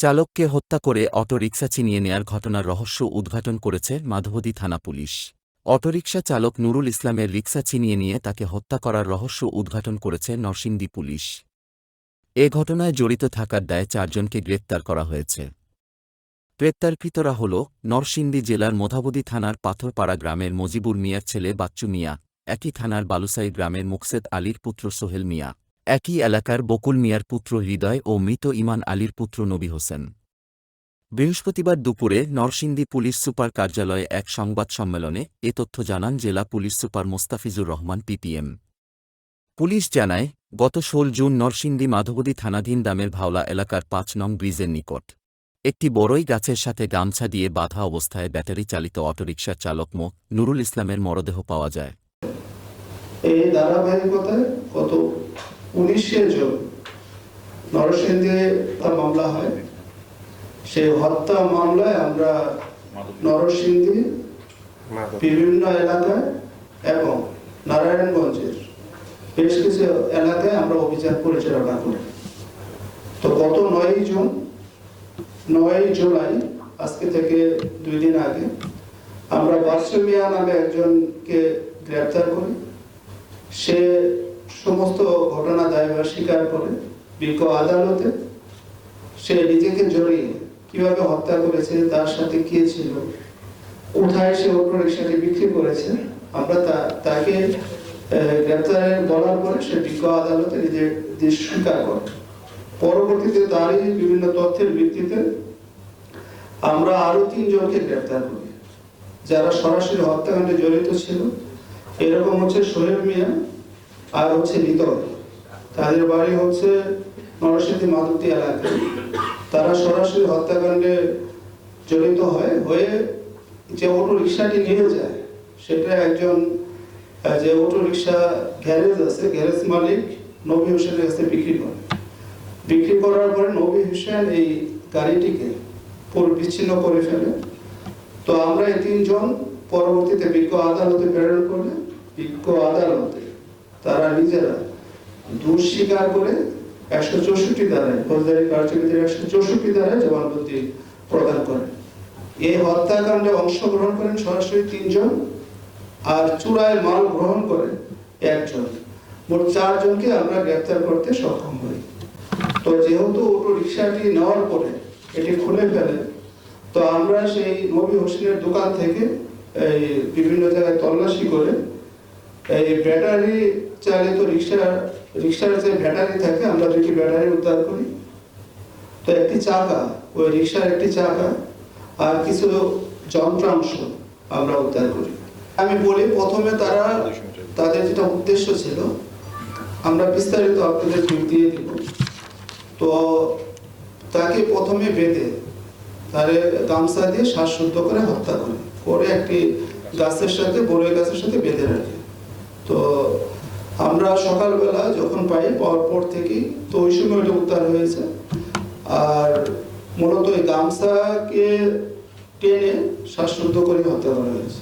চালককে হত্যা করে অটোরিকশা ছিনিয়ে নেয়ার ঘটনার রহস্য উদ্ঘাটন করেছে মাধবদী থানা পুলিশ। অটোরিকশা চালক নুরুল ইসলামের রিকশা ছিনিয়ে নিয়ে তাকে হত্যা করার রহস্য উদ্ঘাটন করেছে নরসিংদী পুলিশ। এ ঘটনায় জড়িত থাকার দায়ে চারজনকে গ্রেপ্তার করা হয়েছে। গ্রেপ্তারকৃতরা হল নরসিংদী জেলার মোধাবদী থানার পাথরপাড়া গ্রামের মজিবুর মিয়ার ছেলে বাচ্চু মিয়া, একই থানার বালুসাই গ্রামের মুকসেদ আলীর পুত্র সোহেল মিয়া। একই এলাকার বকুল মিয়ার পুত্র হৃদয় ও মৃত ইমান আলীর পুত্র নবী হোসেন। বৃহস্পতিবার দুপুরে নরসিংদী পুলিশ সুপার কার্যালয়ে এক সংবাদ সম্মেলনে এ তথ্য জানান জেলা police super Mostafizur Rahman PPM police জানায়, গত ষোল জুন নরসিংদী মাধবদী থানাধীন দামের ভাওলা এলাকার পাঁচ নং ব্রিজের নিকট একটি বড়ই গাছের সাথে গামছা দিয়ে বাধা অবস্থায় ব্যাটারি চালিত অটোরিকশার চালক মো. নুরুল ইসলামের মরদেহ পাওয়া যায়। এই ধারাবাহিকতায় উনিশে জুন নরসিংদী তার মামলা হয়। সেই হত্যা মামলায় আমরা নরসিংদী বিভিন্ন এলাকায় এবং নারায়ণগঞ্জের বেশ কিছু এলাকায় আমরা অভিযান পরিচালনা করি। তো গত নয় জুন নয় জুলাই আজকে থেকে দুই দিন আগে আমরা বাসু মিয়া নামে একজনকে গ্রেপ্তার করি। সে সমস্ত ঘটনা দায়ভার স্বীকার করে বিজ্ঞ আদালতে সে নিজেকে জড়িয়ে কীভাবে হত্যা করেছে তার সাথে কে ছিল কোথায় সে অটো রিক্সাটি বিক্রি করেছে আমরা তাকে আহ, গ্রেপ্তারে বলার পরে সে বিজ্ঞ আদালতে নিজে দেশ স্বীকার করে। পরবর্তীতে তারই বিভিন্ন তথ্যের ভিত্তিতে আমরা আরও তিনজনকে গ্রেপ্তার করি যারা সরাসরি হত্যাকাণ্ডে জড়িত ছিল। এরকম হচ্ছে সোহেব মিয়া আর হচ্ছে হৃদয় তাদের বাড়ি হচ্ছে নরসিংদী মাধুতি এলাকায়। তারা সরাসরি হত্যাকাণ্ডে জড়িত হয়, হয়ে যে অটো রিক্সাটি নিয়ে যায়, সেটা একজন যে অটো রিক্সা গ্যারেজ আছে, গ্যারেজ মালিক নবী হোসেনের কাছে বিক্রি করে। বিক্রি করার পরে নবী হোসেন এই গাড়িটিকে বিচ্ছিন্ন করে ফেলে। তো আমরা এই তিনজন পরবর্তীতে বিজ্ঞ আদালতে প্রেরণ করলে, বিজ্ঞ আদালতে তারা নিজেরা দোষ স্বীকার করে একশো চৌষট্টি ধারায় ফৌজদারি কার্যবিধির একশো চৌষট্টি ধারায় জবানবন্দি প্রদান করে। এই হত্যাকাণ্ডে অংশগ্রহণ করেন সরাসরি তিনজন আর চূড়ায় মাল গ্রহণ করে একজন। মোট চারজনকে আমরা গ্রেপ্তার করতে সক্ষম হই। তো যেহেতু অটো রিক্সাটি নেওয়ার পরে এটি খুলে ফেলে, তো আমরা সেই নবী হোসেনের দোকান থেকে এই বিভিন্ন জায়গায় তল্লাশি করে এই ব্যাটারি চালিত রিক্সা, রিক্সার যে ব্যাটারি থাকে, আমরা দুটি ব্যাটারি উদ্ধার করি, তো একটি চাকা, ওই রিক্সার একটি চাকা আর কিছু যন্ত্রাংশ আমরা উদ্ধার করি। আমি বলি, প্রথমে তারা তাদের যেটা উদ্দেশ্য ছিল, আমরা বিস্তারিত আপনাদের দিয়ে দিব। তো তাকে প্রথমে বেঁধে তারে গামছা দিয়ে শ্বাসশুদ্ধ করে হত্যা করে করে একটি গাছের সাথে, বড়ই গাছের সাথে বেঁধে রাখে। সকালবেলা যখন পাই পাওয়ার পর থেকেই তো ওই সময় ওটা উদ্ধার হয়েছে। আর মূলত ওই গামছাকে টেনে শ্বাসরুদ্ধ করে হত্যা করা হয়েছে।